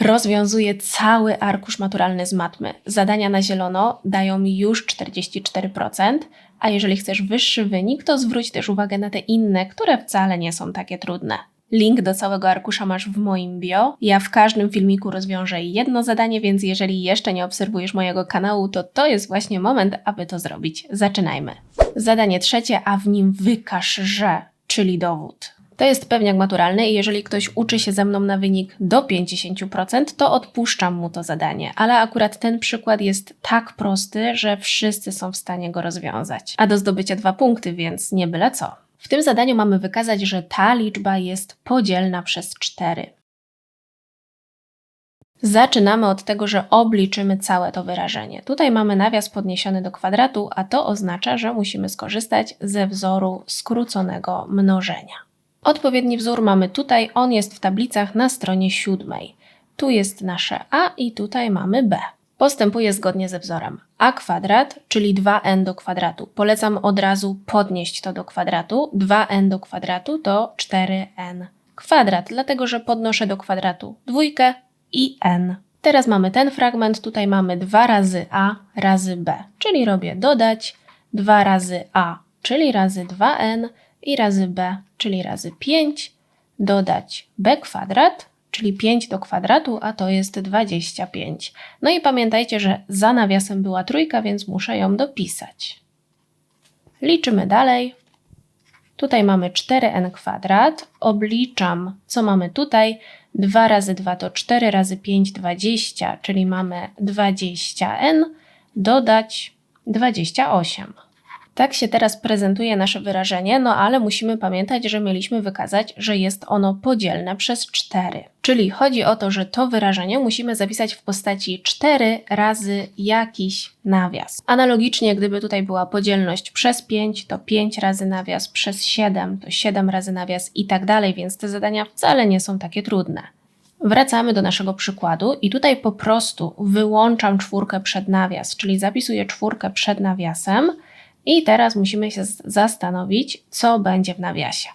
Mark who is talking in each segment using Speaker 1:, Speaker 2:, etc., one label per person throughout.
Speaker 1: rozwiązuje cały arkusz maturalny z matmy. Zadania na zielono dają już 44%, a jeżeli chcesz wyższy wynik, to zwróć też uwagę na te inne, które wcale nie są takie trudne. Link do całego arkusza masz w moim bio. Ja w każdym filmiku rozwiążę jedno zadanie, więc jeżeli jeszcze nie obserwujesz mojego kanału, to to jest właśnie moment, aby to zrobić. Zaczynajmy. Zadanie trzecie, a w nim wykaż, że, czyli dowód. To jest pewniak maturalny i jeżeli ktoś uczy się ze mną na wynik do 50%, to odpuszczam mu to zadanie, ale akurat ten przykład jest tak prosty, że wszyscy są w stanie go rozwiązać. A do zdobycia dwa punkty, więc nie byle co. W tym zadaniu mamy wykazać, że ta liczba jest podzielna przez 4. Zaczynamy od tego, że obliczymy całe to wyrażenie. Tutaj mamy nawias podniesiony do kwadratu, a to oznacza, że musimy skorzystać ze wzoru skróconego mnożenia. Odpowiedni wzór mamy tutaj, on jest w tablicach na stronie siódmej. Tu jest nasze a i tutaj mamy b. Postępuję zgodnie ze wzorem a kwadrat, czyli 2n do kwadratu. Polecam od razu podnieść to do kwadratu. 2n do kwadratu to 4n kwadrat, dlatego że podnoszę do kwadratu dwójkę i n. Teraz mamy ten fragment, tutaj mamy 2 razy a razy b, czyli robię dodać 2 razy a, czyli razy 2n i razy b, czyli razy 5, dodać b kwadrat, czyli 5 do kwadratu, a to jest 25. No i pamiętajcie, że za nawiasem była trójka, więc muszę ją dopisać. Liczymy dalej. Tutaj mamy 4n kwadrat. Obliczam, co mamy tutaj. 2 razy 2 to 4 razy 5 20, czyli mamy 20n. Dodać 28. Tak się teraz prezentuje nasze wyrażenie, no ale musimy pamiętać, że mieliśmy wykazać, że jest ono podzielne przez 4. Czyli chodzi o to, że to wyrażenie musimy zapisać w postaci 4 razy jakiś nawias. Analogicznie, gdyby tutaj była podzielność przez 5, to 5 razy nawias, przez 7 to 7 razy nawias i tak dalej, więc te zadania wcale nie są takie trudne. Wracamy do naszego przykładu i tutaj po prostu wyłączam czwórkę przed nawias, czyli zapisuję czwórkę przed nawiasem, i teraz musimy się zastanowić, co będzie w nawiasie.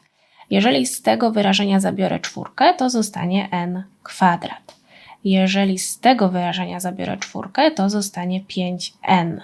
Speaker 1: Jeżeli z tego wyrażenia zabiorę czwórkę, to zostanie n kwadrat. Jeżeli z tego wyrażenia zabiorę czwórkę, to zostanie 5n.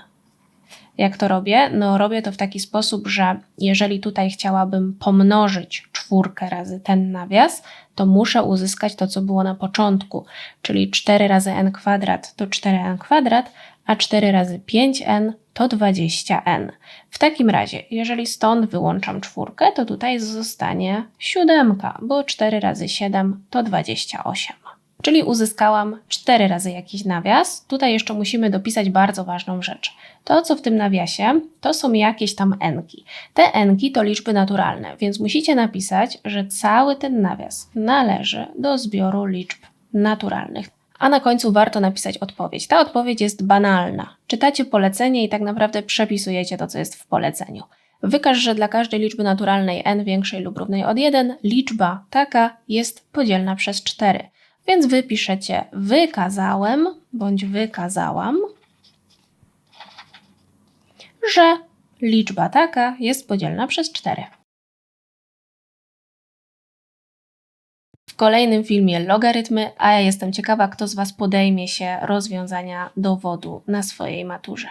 Speaker 1: Jak to robię? No robię to w taki sposób, że jeżeli tutaj chciałabym pomnożyć czwórkę razy ten nawias, to muszę uzyskać to, co było na początku, czyli 4 razy n kwadrat to 4n kwadrat, a 4 razy 5n to 20n. W takim razie, jeżeli stąd wyłączam czwórkę, to tutaj zostanie siódemka, bo 4 razy 7 to 28. Czyli uzyskałam 4 razy jakiś nawias. Tutaj jeszcze musimy dopisać bardzo ważną rzecz. To, co w tym nawiasie, to są jakieś tam enki. Te enki to liczby naturalne, więc musicie napisać, że cały ten nawias należy do zbioru liczb naturalnych a na końcu warto napisać odpowiedź. Ta odpowiedź jest banalna. Czytacie polecenie i tak naprawdę przepisujecie to, co jest w poleceniu. Wykaż, że dla każdej liczby naturalnej n większej lub równej od 1 liczba taka jest podzielna przez 4. Więc wypiszecie wykazałem bądź wykazałam, że liczba taka jest podzielna przez 4. kolejnym filmie logarytmy, a ja jestem ciekawa, kto z Was podejmie się rozwiązania dowodu na swojej maturze.